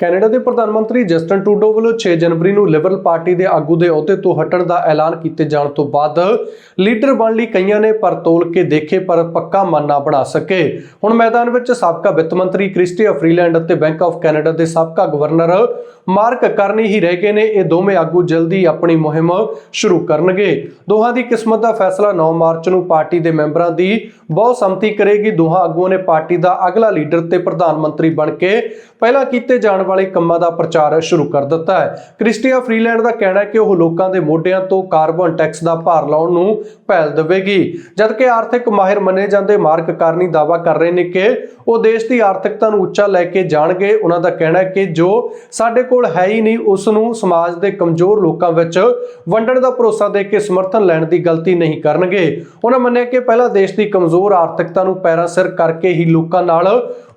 Canada ਦੇ ਪ੍ਰਧਾਨ ਮੰਤਰੀ ਜਸਟਨ ਟੂਡੋ ਵੱਲੋਂ 6 ਜਨਵਰੀ ਨੂੰ ਲਿਬਰਲ ਪਾਰਟੀ ਦੇ ਆਗੂ ਦੇ ਅਹੁਦੇ ਤੋਂ ਹਟਣ ਦਾ ਐਲਾਨ ਕੀਤੇ ਜਾਣ ਤੋਂ ਬਾਅਦ ਲੀਡਰ ਬਣ ਲਈ ਕਈਆਂ ਨੇ ਪਰ ਤੋਲ ਕੇ ਦੇਖੇ ਪਰ ਪੱਕਾ ਮਨ ਨਾ ਬਣਾ ਸਕੇ। ਹੁਣ ਮੈਦਾਨ ਵਿੱਚ ਸਾਬਕਾ ਵਿੱਤ ਮੰਤਰੀ ਕ੍ਰਿਸਟੀਆ ਫਰੀਲੈਂਡ ਅਤੇ ਬੈਂਕ ਆਫ ਕੈਨੇਡਾ ਦੇ ਸਾਬਕਾ ਗਵਰਨਰ ਮਾਰਕ ਕਰਨੀ ਹੀ ਰਹਿ ਗਏ ਨੇ। ਇਹ ਦੋਵੇਂ ਆਗੂ ਜਲਦੀ ਆਪਣੀ ਮੁਹਿੰਮ ਸ਼ੁਰੂ ਕਰਨਗੇ। ਦੋਹਾਂ ਦੀ ਕਿਸਮਤ ਦਾ ਫੈਸਲਾ 9 ਮਾਰਚ ਨੂੰ ਪਾਰਟੀ ਦੇ ਮੈਂਬਰਾਂ ਦੀ ਬਹੁਤ ਸੰਮਤੀ ਕਰੇਗੀ। ਦੋਹਾਂ ਆਗੂਆਂ ਨੇ ਪਾਰਟੀ ਦਾ ਅਗਲਾ ਲੀਡਰ ਤੇ ਪ੍ਰਧਾਨ ਮੰਤਰੀ ਬਣ ਕੇ ਪਹਿਲਾਂ ਕੀਤੇ ਜਾਣ ਵਾਲੇ ਕੰਮਾਂ ਦਾ ਪ੍ਰਚਾਰ ਸ਼ੁਰੂ ਕਰ ਦਿੱਤਾ ਹੈ। ਕ੍ਰਿਸਟੀਆ ਫਰੀਲੈਂਡ ਦਾ ਕਹਿਣਾ ਹੈ ਕਿ ਉਹ ਲੋਕਾਂ ਦੇ ਮੋਢਿਆਂ ਤੋਂ ਕਾਰਬਨ ਟੈਕਸ ਦਾ ਭਾਰ ਲਾਉਣ ਨੂੰ ਪਹਿਲ ਦੇਵੇਗੀ। ਜਦਕਿ ਆਰਥਿਕ ਮਾਹਿਰ ਮੰਨੇ ਜਾਂਦੇ ਮਾਰਕ ਕਰਨੀ ਦਾਵਾ ਕਰ ਰਹੇ ਨੇ ਕਿ ਉਹ ਦੇਸ਼ ਦੀ ਆਰਥਿਕਤਾ ਨੂੰ ਉੱਚਾ ਲੈ ਕੇ ਜਾਣਗੇ। ਉਹਨਾਂ ਦਾ ਕਹਿਣਾ ਹੈ ਕਿ ਜੋ ਸਾਡੇ ਕੋਲ ਹੈ ਹੀ ਨਹੀਂ, ਉਸ ਨੂੰ ਸਮਾਜ ਦੇ ਕਮਜ਼ੋਰ ਲੋਕਾਂ ਵਿੱਚ ਵੰਡਣ ਦਾ ਭਰੋਸਾ ਦੇ ਕੇ ਸਮਰਥਨ ਲੈਣ ਦੀ ਗਲਤੀ ਨਹੀਂ ਕਰਨਗੇ। ਉਹਨਾਂ ਮੰਨਿਆ ਕਿ ਪਹਿਲਾਂ ਦੇਸ਼ ਦੀ ਕਮਜ਼ੋਰ ਆਰਥਿਕਤਾ ਨੂੰ ਪੈਰਾਂ ਸਿਰ ਕਰਕੇ ਹੀ ਲੋਕਾਂ ਨਾਲ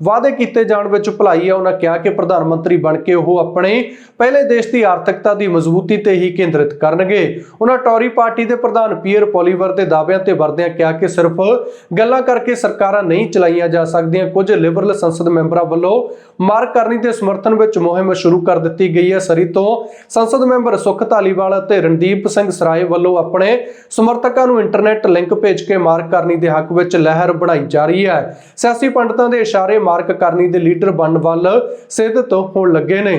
ਵਾਅਦੇ ਕੀਤੇ ਜਾਣ ਵਿੱਚ ਭਲਾਈ ਹੈ ਉਹਨਾਂ ਕਿਹਾ ਕਿ ਪ੍ਰਧਾਨ ਮੰਤਰੀ ਬਣ ਕੇ ਉਹ ਆਪਣੇ ਪਹਿਲੇ ਦੇਸ਼ ਦੀ ਆਰਥਿਕਤਾ ਦੀ ਮਜ਼ਬੂਤੀ ਤੇ ਹੀ ਕੇਂਦਰਿਤ ਕਰਨਗੇ। ਉਹਨਾਂ ਟੌਰੀ ਪਾਰਟੀ ਦੇ ਪ੍ਰਧਾਨ ਪੀਅਰ ਪੋਲੀਵਰ ਦੇ ਦਾਅਵਿਆਂ ਤੇ ਵਰਦਿਆਂ ਕਿਹਾ ਕਿ ਸਿਰਫ ਗੱਲਾਂ ਕਰਕੇ ਸਰਕਾਰਾਂ ਨਹੀਂ ਚਲਾਈਆਂ ਜਾ ਸਕਦੀਆਂ, ਕੁਝ ਲਿਬਰਲ ਸੰਸਦ ਮੈਂਬਰਾਂ ਵੱਲੋਂ ਮਾਰ ਕਰਨੀ ਦੇ ਸਮਰਥਨ ਵਿੱਚ ਮੁਹਿੰਮ ਸ਼ੁਰੂ ਕਰ ਦਿੱਤੀ ਗਈ ਹੈ। ਸਰੀ ਤੋਂ ਸੰਸਦ ਮੈਂਬਰ ਸੁਖ ਧਾਲੀਵਾਲ ਅਤੇ ਰਣਦੀਪ ਸਿੰਘ ਸਰਾਏ ਵੱਲੋਂ ਆਪਣੇ ਸਮਰਥਕਾਂ ਨੂੰ ਇੰਟਰਨੈਟ ਲਿੰਕ ਭੇਜ ਕੇ ਮਾਰ ਕਰਨੀ ਦੇ ਹੱਕ ਵਿੱਚ ਲਹਿਰ ਬਣਾਈ ਜਾ ਰਹੀ ਹੈ। ਸਿਆਸੀ ਪੰਡਤਾਂ ਦੇ ਇਸ਼ਾਰੇ ਮਾਰਕ ਕਰਨੀ ਦੇ ਲੀਡਰ ਬਣਨ ਵੱਲ ਸਿੱਧ ਤੋਂ ਹੋਣ ਲੱਗੇ ਨੇ।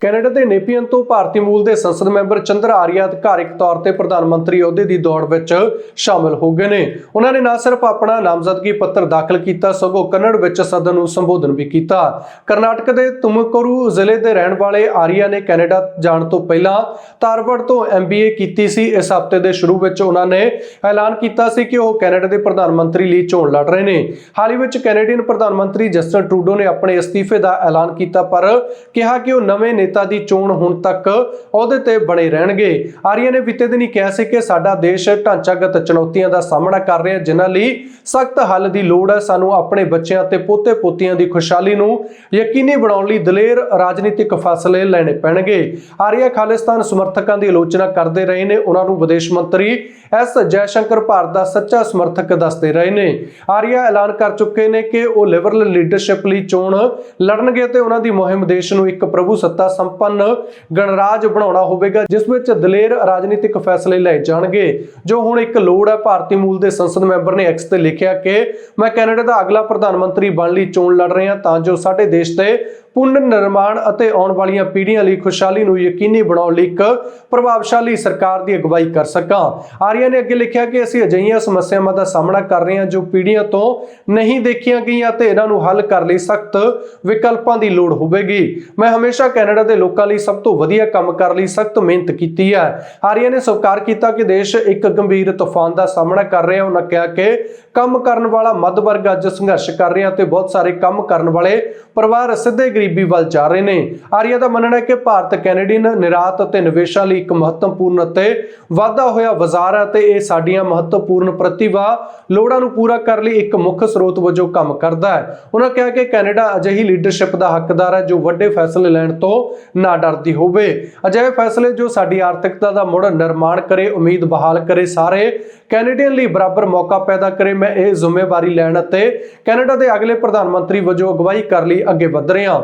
ਕੈਨੇਡਾ ਦੇ ਨੇਪੀਅਨ ਤੋਂ ਭਾਰਤੀ ਮੂਲ ਦੇ ਸੰਸਦ ਮੈਂਬਰ ਚੰਦਰ ਆਰੀਆ ਅਧਿਕਾਰਿਕ ਤੌਰ ਤੇ ਪ੍ਰਧਾਨ ਮੰਤਰੀ ਅਹੁਦੇ ਦੀ ਦੌੜ ਵਿੱਚ ਸ਼ਾਮਲ ਹੋ ਗਏ ਨੇ। ਉਹਨਾਂ ਨੇ ਨਾ ਸਿਰਫ ਆਪਣਾ ਨਾਮਜ਼ਦਗੀ ਪੱਤਰ ਦਾਖਲ ਕੀਤਾ, ਸਗੋਂ ਕੰਨੜ ਵਿੱਚ ਸਦਨ ਨੂੰ ਸੰਬੋਧਨ ਵੀ ਕੀਤਾ। ਕਰਨਾਟਕ ਦੇ ਤੁਮਕੁਰੂ ਜ਼ਿਲ੍ਹੇ ਦੇ ਰਹਿਣ ਵਾਲੇ ਆਰੀਆ ਨੇ ਕੈਨੇਡਾ ਜਾਣ ਤੋਂ ਪਹਿਲਾਂ ਤਾਰਵੜ ਤੋਂ ਐਮਬੀਏ ਕੀਤੀ ਸੀ। ਇਸ ਹਫ਼ਤੇ ਦੇ ਸ਼ੁਰੂ ਵਿੱਚ ਉਹਨਾਂ ਨੇ ਐਲਾਨ ਕੀਤਾ ਸੀ ਕਿ ਉਹ ਕੈਨੇਡਾ ਦੇ ਪ੍ਰਧਾਨ ਮੰਤਰੀ ਲਈ ਚੋਣ ਲੜ ਰਹੇ ਨੇ। ਹਾਲ ਹੀ ਵਿੱਚ ਕੈਨੇਡੀਅਨ ਪ੍ਰਧਾਨ ਮੰਤਰੀ ਜਸਟਨ ਟਰੂਡੋ ਨੇ ਆਪਣੇ ਅਸਤੀਫੇ ਦਾ ਐਲਾਨ ਕੀਤਾ, ਪਰ ਕਿਹਾ ਕਿ ਉਹ ਨਵੇਂ ਨੇਤਾ ਦੀ ਚੋਣ ਹੁਣ ਤੱਕ ਅਹੁਦੇ ਤੇ ਬਣੇ ਰਹਿਣਗੇ। ਆਰੀਆ ਨੇ ਬੀਤੇ ਦਿਨੀ ਕਿਹਾ ਸੀ ਕਿ ਸਾਡਾ ਦੇਸ਼ ਢਾਂਚਾਗਤ ਚੁਣੌਤੀਆਂ ਦਾ ਸਾਹਮਣਾ ਕਰ ਰਿਹਾ ਜਿਨ੍ਹਾਂ ਲਈ ਸਖਤ ਹੱਲ ਦੀ ਲੋੜ ਹੈ। ਸਾਨੂੰ ਆਪਣੇ ਬੱਚਿਆਂ ਤੇ ਪੋਤੇ ਪੋਤੀਆਂ ਦੀ ਖੁਸ਼ਹਾਲੀ ਨੂੰ ਯਕੀਨੀ ਬਣਾਉਣ ਲਈ ਦਲੇਰ ਰਾਜਨੀਤਿਕ ਫੈਸਲੇ ਲੈਣੇ ਪੈਣਗੇ। ਆਰੀਆ ਖਾਲਿਸਤਾਨ ਸਮਰਥਕਾਂ ਦੀ ਆਲੋਚਨਾ ਕਰਦੇ ਰਹੇ ਨੇ। ਉਹਨਾਂ ਨੂੰ ਵਿਦੇਸ਼ ਮੰਤਰੀ ਐਸ ਜੈਸ਼ੰਕਰ ਭਾਰਤ ਦਾ ਸੱਚਾ ਸਮਰਥਕ ਦੱਸਦੇ ਰਹੇ ਨੇ। ਆਰੀਆ ਐਲਾਨ ਕਰ ਚੁੱਕੇ ਨੇ ਕਿ ਉਹ ਲਿਬਰਲ ਲੀਡਰਸ਼ਿਪ ਲਈ ਚੋਣ ਲੜਨਗੇ ਤੇ ਉਹਨਾਂ ਦੀ ਮੁਹਿੰਮ ਦੇਸ਼ ਨੂੰ ਇੱਕ ਪ੍ਰਭੂ ਸੱਤਾ ਸੰਪੰਨ ਗਣਰਾਜ ਬਣਾਉਣਾ ਹੋਵੇਗਾ, ਜਿਸ ਵਿੱਚ ਦਲੇਰ ਰਾਜਨੀਤਿਕ ਫੈਸਲੇ ਲਏ ਜਾਣਗੇ। ਜੋ ਹੁਣ ਇੱਕ ਲੋੜ ਹੈ, ਭਾਰਤੀ ਮੂਲ ਦੇ ਸੰਸਦ ਮੈਂਬਰ ਨੇ ਐਕਸ ਤੇ ਲਿਖਿਆ ਕਿ, ਮੈਂ ਕੈਨੇਡਾ ਦਾ ਅਗਲਾ ਪ੍ਰਧਾਨ ਮੰਤਰੀ ਬਣਨ ਲਈ ਚੋਣ ਲੜ ਰਿਹਾ ਤਾਂ ਜੋ ਸਾਡੇ ਦੇਸ਼ ਤੇ ਪੁਨਰ ਨਿਰਮਾਣ ਅਤੇ ਆਉਣ ਵਾਲੀਆਂ ਪੀੜ੍ਹੀਆਂ ਲਈ ਖੁਸ਼ਹਾਲੀ ਨੂੰ ਯਕੀਨੀ ਬਣਾਉਣ ਲਈ ਇੱਕ ਪ੍ਰਭਾਵਸ਼ਾਲੀ ਸਰਕਾਰ ਦੀ ਅਗਵਾਈ ਕਰ ਸਕਾਂ। ਆਰੀਆ ਨੇ ਅੱਗੇ ਲਿਖਿਆ ਕਿ ਅਸੀਂ ਅਜਿਹੀਆਂ ਸਮੱਸਿਆਵਾਂ ਦਾ ਸਾਹਮਣਾ ਕਰ ਰਹੇ ਹਾਂ ਜੋ ਪੀੜ੍ਹੀਆਂ ਤੋਂ ਨਹੀਂ ਦੇਖੀਆਂ ਗਈਆਂ ਤੇ ਇਹਨਾਂ ਨੂੰ ਹੱਲ ਕਰਨ ਲਈ ਸਖਤ ਵਿਕਲਪਾਂ ਦੀ ਲੋੜ ਹੋਵੇਗੀ। ਮੈਂ ਹਮੇਸ਼ਾ ਕੈਨੇਡਾ ਦੇ ਲੋਕਾਂ ਲਈ ਸਭ ਤੋਂ ਵਧੀਆ ਕੰਮ ਕਰਨ ਲਈ ਸਖਤ ਮਿਹਨਤ ਕੀਤੀ ਹੈ। ਆਰੀਆ ਨੇ ਸਵੀਕਾਰ ਕੀਤਾ ਕਿ ਦੇਸ਼ ਇੱਕ ਗੰਭੀਰ ਤੂਫਾਨ ਦਾ ਸਾਹਮਣਾ ਕਰ ਰਿਹਾ ਉਹਨਾਂ ਕਿਹਾ ਕਿ ਕੰਮ ਕਰਨ ਵਾਲਾ ਮੱਧ ਵਰਗ ਅੱਜ ਸੰਘਰਸ਼ ਕਰ ਰਿਹਾ ਤੇ ਬਹੁਤ ਸਾਰੇ ਕੰਮ ਕਰਨ ਵਾਲੇ ਪਰਿਵਾਰ ਸਿੱਧੇ ਗਰੀਬੀ ਵੱਲ ਜਾ ਰਹੇ ਨੇ। ਆਰੀਆ ਦਾ ਮੰਨਣਾ ਹੈ ਕਿ ਭਾਰਤ, ਕੈਨੇਡੀਅਨ, ਨਿਰਾਤ ਅਤੇ ਨਿਵੇਸ਼ਾਂ ਲਈ ਇੱਕ ਮਹੱਤਵਪੂਰਨ ਅਤੇ ਵਾਧਾ ਹੋਇਆ ਬਾਜ਼ਾਰ ਹੈ ਤੇ ਇਹ ਸਾਡੀਆਂ ਮਹੱਤਵਪੂਰਨ ਪ੍ਰਤਿਭਾ ਲੋੜਾਂ ਨੂੰ ਪੂਰਾ ਕਰਨ ਲਈ ਇੱਕ ਮੁੱਖ ਸਰੋਤ ਵਜੋਂ ਕੰਮ ਕਰਦਾ ਹੈ। ਉਹਨਾਂ ਕਿਹਾ ਕਿ ਕੈਨੇਡਾ ਅਜਿਹੀ ਲੀਡਰਸ਼ਿਪ ਦਾ ਹੱਕਦਾਰ ਹੈ ਜੋ ਵੱਡੇ ਫੈਸਲੇ ਲੈਣ ਤੋਂ ਨਾ ਡਰਦੀ ਹੋਵੇ। ਅਜਿਹੇ ਫੈਸਲੇ ਜੋ ਸਾਡੀ ਆਰਥਿਕਤਾ ਦਾ ਮੁੜ ਨਿਰਮਾਣ ਕਰੇ, ਉਮੀਦ ਬਹਾਲ ਕਰੇ, ਸਾਰੇ ਕੈਨੇਡੀਅਨ ਲਈ ਬਰਾਬਰ ਮੌਕਾ ਪੈਦਾ ਕਰੇ, ਮੈਂ ਇਹ ਜ਼ਿੰਮੇਵਾਰੀ ਲੈਣ ਅਤੇ ਕੈਨੇਡਾ ਦੇ ਅਗਲੇ ਪ੍ਰਧਾਨ ਮੰਤਰੀ ਵਜੋਂ ਅਗਵਾਈ ਕਰਨ ਲਈ ਅੱਗੇ ਵਧ ਰਿਹਾ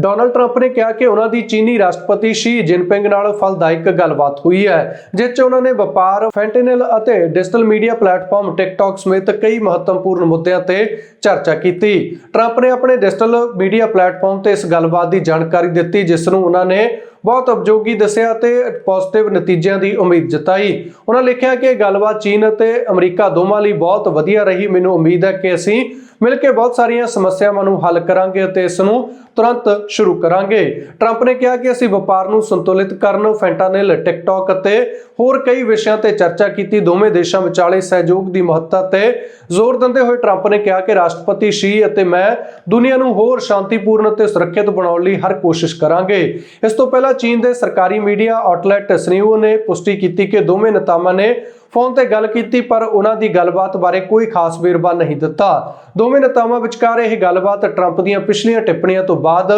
ਡੋਨਲਡ ਟਰੰਪ ਨੇ ਕਿਹਾ ਕਿ ਉਹਨਾਂ ਦੀ ਚੀਨੀ ਰਾਸ਼ਟਰਪਤੀ ਸ਼ੀ ਜਿਨਪਿੰਗ ਨਾਲ ਫਲਦਾਇਕ ਗੱਲਬਾਤ ਹੋਈ ਹੈ, ਜਿਸ 'ਚ ਉਹਨਾਂ ਨੇ ਵਪਾਰ, ਫੈਂਟਨਲ ਅਤੇ ਡਿਜੀਟਲ ਮੀਡੀਆ ਪਲੇਟਫਾਰਮ ਟਿਕਟੌਕ ਸਮੇਤ ਕਈ ਮਹੱਤਵਪੂਰਨ ਮੁੱਦਿਆਂ ਤੇ ਚਰਚਾ ਕੀਤੀ। ਟਰੰਪ ਨੇ ਆਪਣੇ ਡਿਜੀਟਲ ਮੀਡੀਆ ਪਲੇਟਫਾਰਮ ਤੇ ਇਸ ਗੱਲਬਾਤ ਦੀ ਜਾਣਕਾਰੀ ਦਿੱਤੀ, ਜਿਸ ਨੂੰ ਉਹਨਾਂ ਨੇ ਬਹੁਤ ਉਪਯੋਗੀ ਦੱਸਿਆ ਤੇ ਪੋਜ਼ਿਟਿਵ ਨਤੀਜਿਆਂ ਦੀ ਉਮੀਦ ਜਤਾਈ। ਉਹਨਾਂ ਲਿਖਿਆ ਕਿ ਗੱਲਬਾਤ ਚੀਨ ਅਤੇ ਅਮਰੀਕਾ ਦੋਵਾਂ ਲਈ ਬਹੁਤ ਵਧੀਆ ਰਹੀ। ਮੈਨੂੰ ਉਮੀਦ ਹੈ ਕਿ ਅਸੀਂ ਮਿਲ ਕੇ ਬਹੁਤ ਸਾਰੀਆਂ ਸਮੱਸਿਆਵਾਂ ਨੂੰ ਹੱਲ ਕਰਾਂਗੇ ਅਤੇ ਇਸ ਨੂੰ ਤੁਰੰਤ ਸ਼ੁਰੂ ਕਰਾਂਗੇ। ਟਰੰਪ ਨੇ ਕਿਹਾ ਕਿ ਅਸੀਂ ਵਪਾਰ ਨੂੰ ਸੰਤੁਲਿਤ ਕਰਨ, ਫੈਂਟਾਨਿਲ, ਟਿਕਟੌਕ ਅਤੇ ਹੋਰ ਕਈ ਵਿਸ਼ਿਆਂ ਤੇ ਚਰਚਾ ਕੀਤੀ। ਦੋਵੇਂ ਦੇਸ਼ਾਂ ਵਿਚਾਲੇ ਸਹਿਯੋਗ ਦੀ ਮਹੱਤਤਾ ਤੇ ਜ਼ੋਰ ਦਿੰਦੇ ਹੋਏ ਟਰੰਪ ਨੇ ਕਿਹਾ ਕਿ ਰਾਸ਼ਟਰਪਤੀ ਸ਼ੀ ਅਤੇ ਮੈਂ ਦੁਨੀਆ ਨੂੰ ਹੋਰ ਸ਼ਾਂਤੀਪੂਰਨ ਅਤੇ ਸੁਰੱਖਿਅਤ ਬਣਾਉਣ ਲਈ ਹਰ ਕੋਸ਼ਿਸ਼ ਕਰਾਂਗੇ। ਇਸ ਤੋਂ ਪਹਿਲਾਂ ਚੀਨ ਦੇ ਸਰਕਾਰੀ ਮੀਡੀਆ ਆਊਟਲੈਟ ਸਨਿਊ ਨੇ ਪੁਸ਼ਟੀ ਕੀਤੀ ਕਿ ਦੋਵੇਂ ਨੇਤਾਵਾਂ ਨੇ ਫੋਨ ਤੇ ਗੱਲ ਕੀਤੀ, ਪਰ ਉਹਨਾਂ ਦੀ ਗੱਲਬਾਤ ਬਾਰੇ ਕੋਈ ਖਾਸ ਵੇਰਵਾ ਨਹੀਂ ਦਿੱਤਾ। ਦੋਵੇਂ ਨੇਤਾਵਾਂ ਵਿਚਕਾਰ ਇਹ ਗੱਲਬਾਤ ਟਰੰਪ ਦੀਆਂ ਪਿਛਲੀਆਂ ਟਿੱਪਣੀਆਂ ਤੋਂ ਬਾਅਦ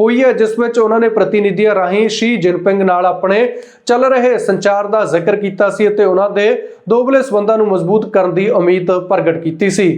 ਹੋਈ ਹੈ, ਜਿਸ ਵਿੱਚ ਉਹਨਾਂ ਨੇ ਪ੍ਰਤੀਨਿਧੀਆਂ ਰਾਹੀਂ ਸ਼ੀ ਜਿਨਪਿੰਗ ਨਾਲ ਆਪਣੇ ਚੱਲ ਰਹੇ ਸੰਚਾਰ ਦਾ ਜ਼ਿਕਰ ਕੀਤਾ ਸੀ ਅਤੇ ਉਹਨਾਂ ਦੇ ਦੋਬਲੇ ਸਬੰਧਾਂ ਨੂੰ ਮਜ਼ਬੂਤ ਕਰਨ ਦੀ ਉਮੀਦ ਪ੍ਰਗਟ ਕੀਤੀ ਸੀ।